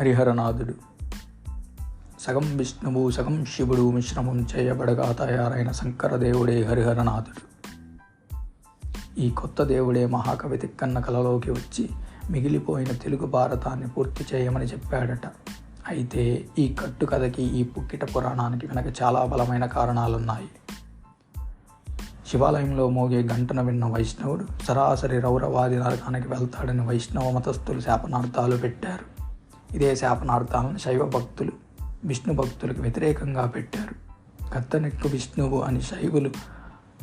హరిహరనాథుడు. సగం విష్ణువు సగం శివుడు మిశ్రమం చేయబడగా తయారైన శంకరదేవుడే హరిహరనాథుడు. ఈ కొత్త దేవుడే మహాకవి తిక్కన్న కలలోకి వచ్చి మిగిలిపోయిన తెలుగు భారతాన్ని పూర్తి చేయమని చెప్పాడట. అయితే ఈ కట్టు కథకి ఈ పుక్కిట పురాణానికి వెనక చాలా బలమైన కారణాలున్నాయి. శివాలయంలో మోగే గంటను విన్న వైష్ణవుడు సరాసరి రౌరవాది నరకానికి వెళ్తాడని వైష్ణవ మతస్థులు శాపనార్థాలు పెట్టారు. ఇదే శాపనార్థాలను శైవ భక్తులు విష్ణు భక్తులకు వ్యతిరేకంగా పెట్టారు. కత్తనెక్కు విష్ణువు అని శైవులు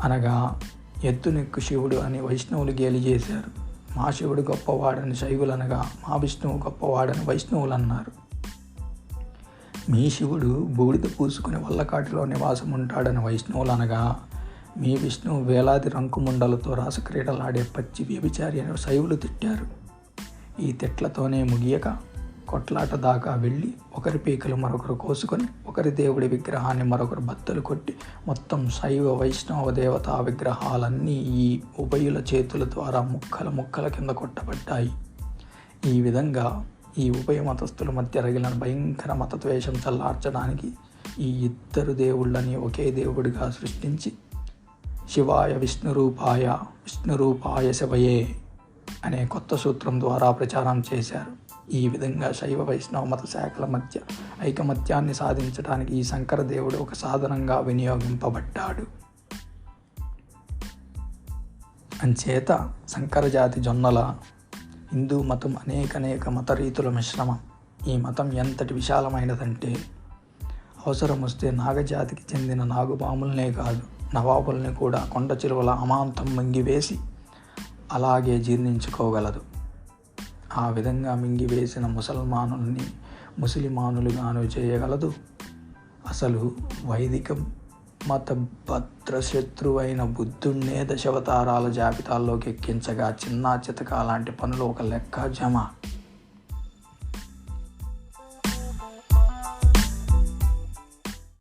అనగా ఎత్తునెక్కు శివుడు అని వైష్ణవులు గేలి చేశారు. మా శివుడు గొప్పవాడని శైవులు అనగా మా విష్ణువు గొప్పవాడని వైష్ణవులు అన్నారు. మీ శివుడు బూడిద పూసుకుని వల్లకాటిలో నివాసం ఉంటాడని వైష్ణవులు అనగా మీ విష్ణువు వేలాది రంకుముండలతో రాసక్రీడలాడే పచ్చి వ్యభిచారి అని శైవులు తిట్టారు. ఈ తిట్లతోనే ముగియక కొట్లాట దాకా వెళ్ళి ఒకరి పీకలు మరొకరు కోసుకొని ఒకరి దేవుడి విగ్రహాన్ని మరొకరు భక్తులు కొట్టి మొత్తం శైవ వైష్ణవ దేవతా విగ్రహాలన్నీ ఈ ఉభయుల చేతుల ద్వారా ముక్కల ముక్కల కింద కొట్టబడ్డాయి. ఈ విధంగా ఈ ఉభయ మతస్థుల మధ్య రగిలిన భయంకర మతద్వేషం చల్లార్చడానికి ఈ ఇద్దరు దేవుళ్ళని ఒకే దేవుడిగా సృష్టించి శివాయ విష్ణురూపాయ విష్ణురూపాయ శివయే అనే కొత్త సూత్రం ద్వారా ప్రచారం చేశారు. ఈ విధంగా శైవ వైష్ణవ మత శాఖల మధ్య ఐకమత్యాన్ని సాధించడానికి ఈ శంకర దేవుడు ఒక సాధనంగా వినియోగింపబడ్డాడు. అంచేత శంకరజాతి జొన్నల హిందూ మతం అనేక అనేక మత రీతుల మిశ్రమం. ఈ మతం ఎంతటి విశాలమైనదంటే అవసరం వస్తే నాగజాతికి చెందిన నాగుపాములనే కాదు నవాబుల్ని కూడా కొండ చిలువల అమాంతం మింగివేసి అలాగే జీర్ణించుకోగలదు. ఆ విధంగా మింగివేసిన ముసల్మానుల్ని ముసలిమానులుగాను చేయగలదు? అసలు వైదిక మత భద్రశత్రువైన బుద్ధుణ్ణే దశావతారాల జాబితాల్లోకి ఎక్కించగా చిన్నా చితక లాంటి పనులు ఒక లెక్క జమ.